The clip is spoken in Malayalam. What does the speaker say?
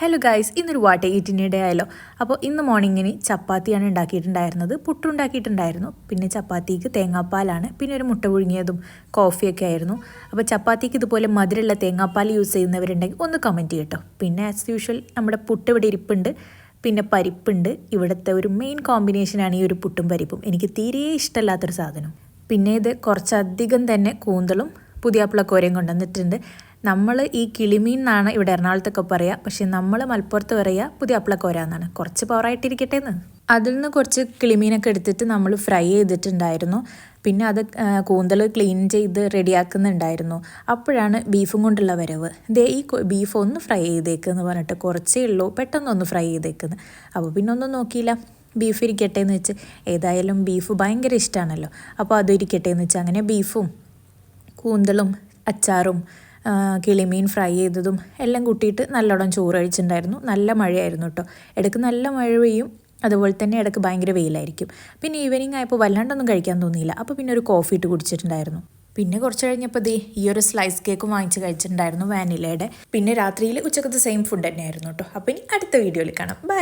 ഹലോ ഗായ്സ് ഇന്നൊരു വാട്ട ഡേ ആയല്ലോ. അപ്പോൾ ഇന്ന് മോർണിംഗിന് ചപ്പാത്തിയാണ് ഉണ്ടാക്കിയിട്ടുണ്ടായിരുന്നത്. പുട്ടുണ്ടാക്കിയിട്ടുണ്ടായിരുന്നു പിന്നെ ചപ്പാത്തിക്ക് തേങ്ങാപ്പാലാണ്. പിന്നെ ഒരു മുട്ട പുഴുങ്ങിയതും കോഫിയൊക്കെ ആയിരുന്നു. അപ്പോൾ ചപ്പാത്തിക്ക് ഇതുപോലെ മധുരമുള്ള തേങ്ങാപ്പാൽ യൂസ് ചെയ്യുന്നവരുണ്ടെങ്കിൽ ഒന്ന് കമന്റ് ചെയ്യട്ടോ. പിന്നെ ആസ് യൂഷ്വൽ നമ്മുടെ പുട്ട് ഇവിടെ ഇരിപ്പുണ്ട്. പിന്നെ പരിപ്പുണ്ട്. ഇവിടുത്തെ ഒരു മെയിൻ കോമ്പിനേഷനാണ് ഈ ഒരു പുട്ടും പരിപ്പും. എനിക്ക് തീരെ ഇഷ്ടമല്ലാത്തൊരു സാധനം. പിന്നെ ഇത് കുറച്ചധികം തന്നെ കൂന്തളും പുതിയാപ്പിളക്കോരയും കൊണ്ടുവന്നിട്ടുണ്ട്. നമ്മൾ ഈ കിളിമീൻ എന്നാണ് ഇവിടെ എറണാകുളത്തൊക്കെ പറയുക. പക്ഷേ നമ്മൾ മലപ്പുറത്ത് പറയുക പുതിയ പുതിയാപ്പിളക്കോര എന്നാണ് കുറച്ച് പവറായിട്ടിരിക്കട്ടെ എന്ന് അതിൽ നിന്ന് കുറച്ച് കിളിമീനൊക്കെ എടുത്തിട്ട് നമ്മൾ ഫ്രൈ ചെയ്തിട്ടുണ്ടായിരുന്നു. പിന്നെ അത് കൂന്തൽ ക്ലീൻ ചെയ്ത് റെഡിയാക്കുന്നുണ്ടായിരുന്നു. അപ്പോഴാണ് ബീഫും കൊണ്ടുള്ള വരവ്. ദേ ഈ ബീഫ് ഒന്ന് ഫ്രൈ ചെയ്തേക്കെന്ന് പറഞ്ഞിട്ട് കുറച്ചേ ഉള്ളൂ. പെട്ടെന്നൊന്ന് ഫ്രൈ ചെയ്തേക്കുന്നു. അപ്പോൾ പിന്നെ ഒന്നും നോക്കിയില്ല. ബീഫ് ഇരിക്കട്ടെ എന്ന് വെച്ച്. ഏതായാലും ബീഫ് ഭയങ്കര ഇഷ്ടമാണല്ലോ അപ്പോൾ അതും ഇരിക്കട്ടെ എന്ന് വെച്ച്. അങ്ങനെ ബീഫും കൂന്തളും അച്ചാറും കിളിമീൻ ഫ്രൈ ചെയ്തതും എല്ലാം കൂട്ടിയിട്ട് നല്ലോണം ചോറ് കഴിച്ചിട്ടുണ്ടായിരുന്നു. നല്ല മഴയായിരുന്നു കേട്ടോ. ഇടയ്ക്ക് നല്ല മഴ പെയ്യും. അതുപോലെ തന്നെ ഇടയ്ക്ക് ഭയങ്കര വെയിലായിരിക്കും. പിന്നെ ഈവനിങ് ആയപ്പോൾ വല്ലാണ്ടൊന്നും കഴിക്കാൻ തോന്നിയില്ല. അപ്പോൾ പിന്നെ ഒരു കോഫി ഇട്ട് കുടിച്ചിട്ടുണ്ടായിരുന്നു. പിന്നെ കുറച്ച് കഴിഞ്ഞപ്പോൾ ദേ ഈ ഒരു സ്ലൈസ് കേക്കും വാങ്ങിച്ച് കഴിച്ചിട്ടുണ്ടായിരുന്നു വാനിലയുടെ പിന്നെ രാത്രിയിൽ ഉച്ചക്കത്തെ സെയിം ഫുഡ് തന്നെയായിരുന്നു കേട്ടോ. അപ്പോൾ ഇനി അടുത്ത വീഡിയോയിൽ കാണാം. ബൈ